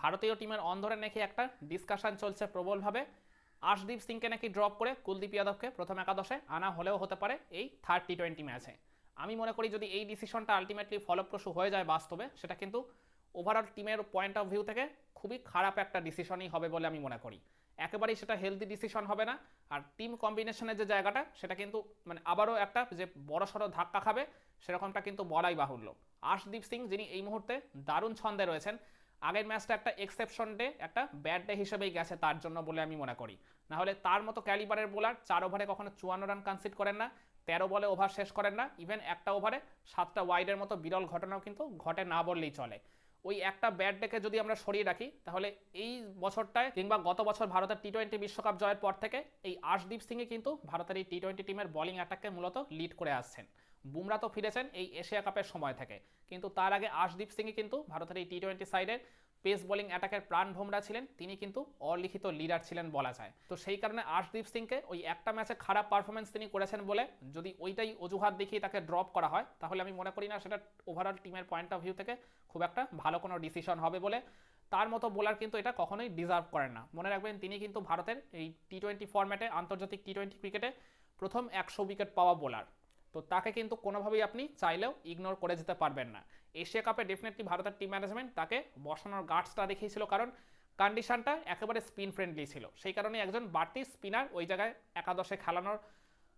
ভারতীয় টিমের অন্ধরে নাকি একটা ডিসকাশন চলছে প্রবলভাবে। আশদীপ সিংকে নাকি ড্রপ করে কুলদীপ যাদবকে প্রথম একাদশে আনা হলেও হতে পারে এই থার্ড টি টোয়েন্টি ম্যাচে আমি মনে করি যদি এই ডিসিশনটা আলটিমেটলি ফলপ্রসূ হয়ে যায় বাস্তবে, সেটা কিন্তু ওভারঅল টিমের পয়েন্ট অফ ভিউ থেকে খুবই খারাপ একটা ডিসিশনই হবে বলে আমি মনে করি। একেবারেই সেটা হেলদি ডিসিশন হবে না, আর টিম কম্বিনেশনের যে জায়গাটা, সেটা কিন্তু মানে আবারও একটা যে বড়সড় ধাক্কা খাবে, সেরকমটা কিন্তু বলাই বাহুল্য। আশদীপ সিং যিনি এই মুহূর্তে দারুণ ছন্দে রয়েছেন আগের ম্যাচটা একটা এক্সেপশন ডে একটা ব্যাড ডে হিসেবেই গেছে তার জন্য বলে আমি মনে করি। না হলে তার মতো ক্যালিবারের বোলার চার ওভারে কখনো চুয়ান্ন রান কনসিড করেন না, তেরো বলে ওভার শেষ করেন না ইভেন একটা ওভারে সাতটা ওয়াইডের মতো বিরল ঘটনাও কিন্তু ঘটে না বললেই চলে। ওই একটা ব্যাট ডেকে যদি আমরা সরিয়ে রাখি, তাহলে এই বছরটায় কিংবা গত বছর ভারতের টি টোয়েন্টি বিশ্বকাপ জয়ের পর থেকে এই আশদীপ সিংই কিন্তু ভারতের এই টি টোয়েন্টি টিমের বোলিং অ্যাটাককে মূলত লিড করে আসছেন। বুমরা তো ফিরেছেন, এই এশিয়া কাপের সময় থেকে। কিন্তু তার আগে আশদীপ সিংই কিন্তু ভারতের এই টি টোয়েন্টি সাইডের পেস বোলিং অ্যাটাকের প্রাণ ভোমরা ছিলেন। তিনি কিন্তু অলিখিত লিডার ছিলেন বলা যায়। তো সেই কারণে আশদীপ সিংকে ওই একটা ম্যাচে খারাপ পারফরমেন্স তিনি করেছেন বলে যদি ওইটাই অজুহাত দেখিয়ে তাকে ড্রপ করা হয়, তাহলে আমি মনে করি না সেটা ওভারঅল টিমের পয়েন্ট অফ ভিউ থেকে খুব একটা ভালো কোনো ডিসিশন হবে বলে তার মতো বোলার কিন্তু এটা কখনোই ডিজার্ভ করেন না। মনে রাখবেন, তিনি কিন্তু ভারতের এই টি টোয়েন্টি ফরম্যাটে আন্তর্জাতিক টি টোয়েন্টি ক্রিকেটে প্রথম একশো উইকেট পাওয়া বোলার তো তাকে কিন্তু কোনোভাবেই আপনি চাইলেও ইগনোর করে যেতে পারবেন না। এশিয়া কাপে ডেফিনেটলি ভারতের টিম ম্যানেজমেন্ট তাকে বসানোর গার্ডসটা দেখিয়েছিল কারণ কন্ডিশনটা একেবারে স্পিন ফ্রেন্ডলি ছিল। সেই কারণে একজন বাড়তি স্পিনার ওই জায়গায় একাদশে খেলানোর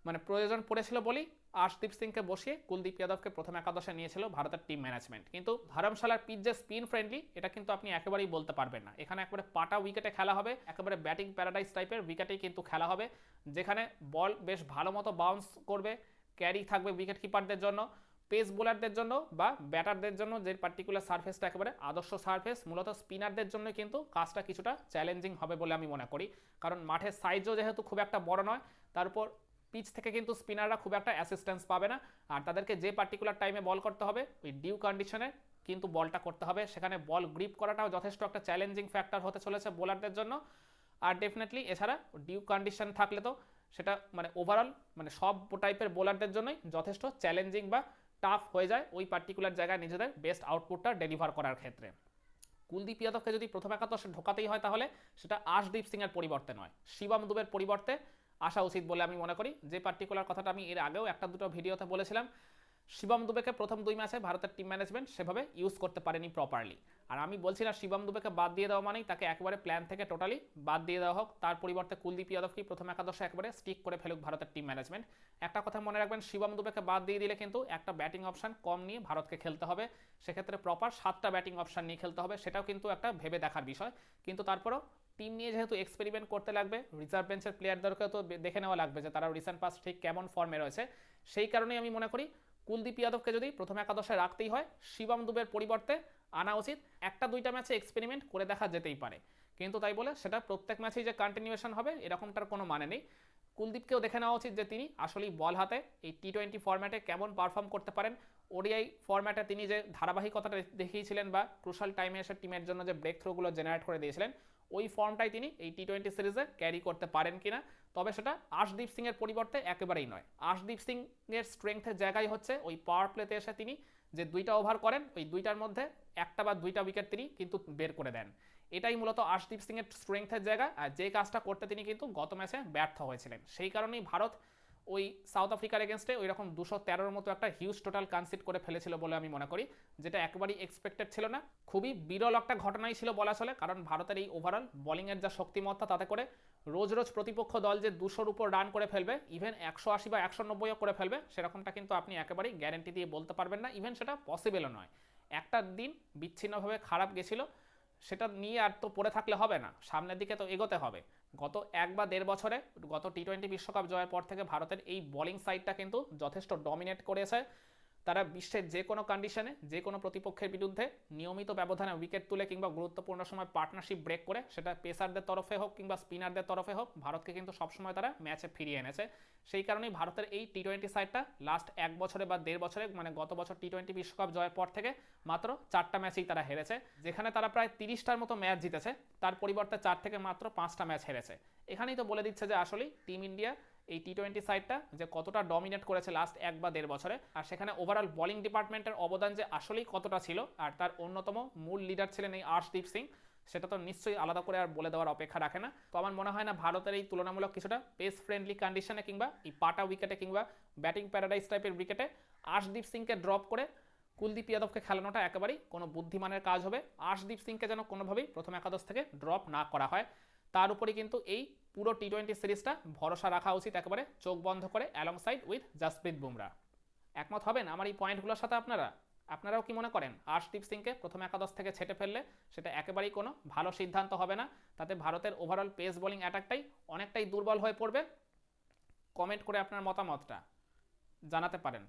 মানে প্রয়োজন পড়েছিল বলেই আশদীপ সিংকে বসিয়ে কুলদীপ যাদবকে প্রথম একাদশে নিয়েছিল ভারতের টিম ম্যানেজমেন্ট কিন্তু ধরমশালার পিচ যে স্পিন ফ্রেন্ডলি এটা কিন্তু আপনি একেবারেই বলতে পারবেন না। এখানে একেবারে পাটা উইকেটে খেলা হবে, একেবারে ব্যাটিং প্যারাডাইস টাইপের উইকেটেই কিন্তু খেলা হবে, যেখানে বল বেশ ভালো মতো বাউন্স করবে ক্যারি থাকবে উইকেট কিপারদের জন্য পেস বোলারদের জন্য বা ব্যাটারদের জন্য যে পার্টিকুলার সার্ফেসটা একেবারে আদর্শ সার্ফেস মূলত স্পিনারদের জন্য কিন্তু কাজটা কিছুটা চ্যালেঞ্জিং হবে বলে আমি মনে করি। কারণ মাঠের সাইজও যেহেতু খুব একটা বড় নয় তারপর পিচ থেকে কিন্তু স্পিনাররা খুব একটা অ্যাসিস্ট্যান্স পাবে না। আর তাদেরকে যে পার্টিকুলার টাইমে বল করতে হবে, ওই ডিউ কন্ডিশনে কিন্তু বলটা করতে হবে। সেখানে বল গ্রিপ করাটাও যথেষ্ট একটা চ্যালেঞ্জিং ফ্যাক্টর হতে চলেছে বোলারদের জন্য। আর ডেফিনেটলি এছাড়া ডিউ কন্ডিশন থাকলে তো সেটা মানে ওভারঅল মানে সব টাইপের বোলারদের জন্যই যথেষ্ট চ্যালেঞ্জিং বা টাফ হয়ে যায় ওই পার্টিকুলার জায়গায় নিজেদের বেস্ট আউটপুটটা ডেলিভার করার ক্ষেত্রে। কুলদীপ যাদবকে যদি প্রথম একাদশে ঢোকাতেই হয় তাহলে সেটা আশদীপ সিংয়ের পরিবর্তে নয়, শিবম দুবের পরিবর্তে আসা উচিত বলে আমি মনে করি। যে পার্টিকুলার কথাটা আমি এর আগেও একটা দুটো ভিডিওতে বলেছিলাম শিবম দুবেকে প্রথম দুই ম্যাচে ভারতের টিম ম্যানেজমেন্ট সেভাবে ইউজ করতে পারেনি প্রপারলি আর আমি বলছি না শিবম দুবেকে বাদ দিয়ে দেওয়া মানেই তাকে একবারে প্ল্যান থেকে টোটালি বাদ দিয়ে দেওয়া হোক। তার পরিবর্তে কুলদীপ যাদবকেই প্রথম একাদশে একেবারে স্টিক করে ফেলুক ভারতের টিম ম্যানেজমেন্ট একটা কথা মনে রাখবেন শিবম দুবেকে বাদ দিয়ে দিলে কিন্তু একটা ব্যাটিং অপশান কম নিয়ে ভারতকে খেলতে হবে। সেক্ষেত্রে প্রপার সাতটা ব্যাটিং অপশান নিয়ে খেলতে হবে, সেটাও কিন্তু একটা ভেবে দেখার বিষয়। কিন্তু তারপরও টিম নিয়ে যেহেতু এক্সপেরিমেন্ট করতে লাগবে রিজার্ভ বেঞ্চের প্লেয়ারদেরকেও তো দেখে নেওয়া লাগবে যে তারা রিসেন্ট পাস ঠিক কেমন ফর্মে রয়েছে। সেই কারণেই আমি মনে করি কুলদীপ যাদবকে যদি প্রথম একাদশে রাখতেই হয়, শিবম দুবের পরিবর্তে আনা উচিত। একটা দুইটা ম্যাচে এক্সপেরিমেন্ট করে দেখা যেতেই পারে। কিন্তু তাই বলে সেটা প্রত্যেক ম্যাচেই যে কন্টিনিউয়েশন হবে, এরকমটার কোনো মানে নেই। কুলদীপকেও দেখে নেওয়া উচিত যে তিনি আসলেই বল হাতে এই টি টোয়েন্টি ফরম্যাটে কেমন পারফর্ম করতে পারেন। ওডিআই ফরম্যাটে তিনি যে ধারাবাহিকতাটা দেখিয়েছিলেন বা ক্রুশাল টাইমে এসে টিমের জন্য যে ব্রেক থ্রোগুলো জেনারেট করে দিয়েছিলেন ওই ফর্মটাই তিনি এই টি টোয়েন্টি সিরিজে ক্যারি করতে পারেন কিনা, তবে সেটা আশদীপ সিংয়ের পরিবর্তে একেবারেই নয়। আশদীপ সিংয়ের স্ট্রেংথের জায়গায় হচ্ছে ওই পাওয়ার প্লেতে এসে তিনি যে দুইটা ওভার করেন, ওই দুইটার মধ্যে একটা বা দুইটা উইকেট তিনি কিন্তু বের করে দেন। এটাই মূলত আশদীপ সিংয়ের স্ট্রেংথের জায়গা, আর যে কাজটা করতে তিনি কিন্তু গত ম্যাচে ব্যর্থ হয়েছিলেন। সেই কারণেই ভারত ওই সাউথ আফ্রিকার এগেনস্টে ওই রকম দুশো তেরোর মতো একটা হিউজ টোটাল কনসিড করে ফেলেছিল বলে আমি মনে করি, যেটা একবারই এক্সপেক্টেড ছিল না। খুবই বিরল একটা ঘটনাই ছিল বলা চলে, কারণ ভারতের এই ওভারঅল বোলিংয়ের যা শক্তিমত্তা তাতে করে রোজ রোজ প্রতিপক্ষ দল যে দুশোর উপর রান করে ফেলবে ইভেন একশো আশি বা একশো নব্বইও করে ফেলবে, সেরকমটা কিন্তু আপনি একেবারেই গ্যারেন্টি দিয়ে বলতে পারবেন না ইভেন সেটা পসিবলও নয়। একটা দিন বিচ্ছিন্নভাবে খারাপ গেছিল সেটা নিয়ে আর তো পড়ে থাকলে হবে না। সামনের দিকে তো এগোতে হবে। গত এক বা দেড় বছরে, গত টি টোয়েন্টি বিশ্বকাপ জয়ের পর থেকে ভারতের এই বোলিং সাইডটা কিন্তু যথেষ্ট ডমিনেট করেছে। তারা বিশ্বের যে কোনো কন্ডিশনে যে কোনো প্রতিপক্ষের বিরুদ্ধে নিয়মিত ব্যবধানে উইকেট তুলে কিংবা গুরুত্বপূর্ণ সময় পার্টনারশিপ ব্রেক করে, সেটা পেসারদের তরফে হোক কিংবা স্পিনারদের তরফে হোক, ভারতকে কিন্তু সবসময় তারা ম্যাচে ফিরিয়ে এনেছে। সেই কারণেই ভারতের এই টি টোয়েন্টি সাইডটা লাস্ট এক বছরে বা দেড় বছরে মানে গত বছর টি টোয়েন্টি বিশ্বকাপ জয়ের পর থেকে মাত্র চারটা ম্যাচেই তারা হেরেছে। যেখানে তারা প্রায় তিরিশটার মতো ম্যাচ জিতেছে, তার পরিবর্তে চার থেকে মাত্র পাঁচটা ম্যাচ হেরেছে। এখানেই তো বলে দিচ্ছে যে আসলেই টিম ইন্ডিয়া এই টি টোয়েন্টি সাইডটা যে কতটা ডমিনেট করেছে লাস্ট এক বা দেড় বছরে, আর সেখানে ওভারঅল বোলিং ডিপার্টমেন্টের অবদান যে আসলেই কতটা ছিল, আর তার অন্যতম মূল লিডার ছিলেন এই আর্শদীপ সিং, সেটা তো নিশ্চয়ই আলাদা করে আর বলে দেওয়ার অপেক্ষা রাখে না। তো আমার মনে হয় না ভারতের এই তুলনামূলক কিছুটা পেস ফ্রেন্ডলি কন্ডিশনে কিংবা এই পাটা উইকেটে কিংবা ব্যাটিং প্যারাডাইস টাইপের উইকেটে আশদীপ সিংকে ড্রপ করে কুলদীপ যাদবকে খেলানোটা একেবারেই কোনো বুদ্ধিমানের কাজ হবে। আশদীপ সিংকে যেন কোনোভাবেই প্রথম একাদশ থেকে ড্রপ না করা হয়। তার উপরে কিন্তু এই পুরো টি টোয়েন্টি সিরিজটা ভরসা রাখা উচিত একেবারে চোখ বন্ধ করে alongside with Jasprit Bumrah একমত হবেন আমার এই পয়েন্টগুলোর সাথে আপনারা? আপনারাও কি মনে করেন? আশদীপ সিংকে প্রথম একাদশ থেকে ছেটে ফেললে সেটা একেবারেই কোনো ভালো সিদ্ধান্ত হবে না? তাতে ভারতের ওভারঅল পেস বোলিং অ্যাটাকটাই অনেকটাই দুর্বল হয়ে পড়বে। কমেন্ট করে আপনার মতামতটা জানাতে পারেন।